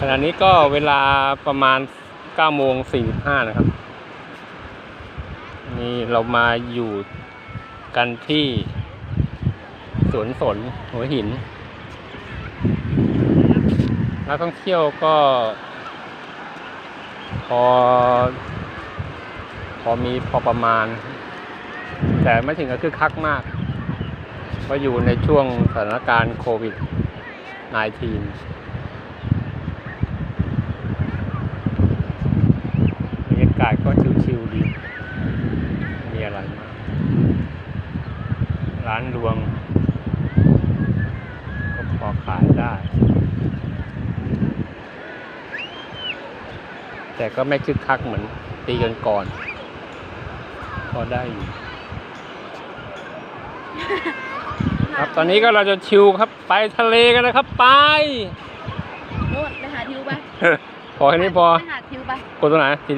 ขณะนี้ก็เวลาประมาณ9โมง45นะครับ นี่เรามาอยู่กันที่สวนสนหัวหิน นักท่องเที่ยวก็ พอ พอมีพอประมาณ แต่ไม่ถึงกับคือคักมากเพราะอยู่ในช่วงสถานการณ์โควิด -19 บรรยากาศ ก็ชิวๆดีไม่มีอะไรมากร้านรวง ก็พอขายได้ แต่ก็ไม่คึกคักเหมือนตีกันก่อน พอได้อยู่ ครับตอนนี้ก็เราจะชิวครับ ไปทะเลกันนะครับ ไปโน่นไปหาทิวไป พอแค่นี้พอไปหาทิวไปกดตรงไหน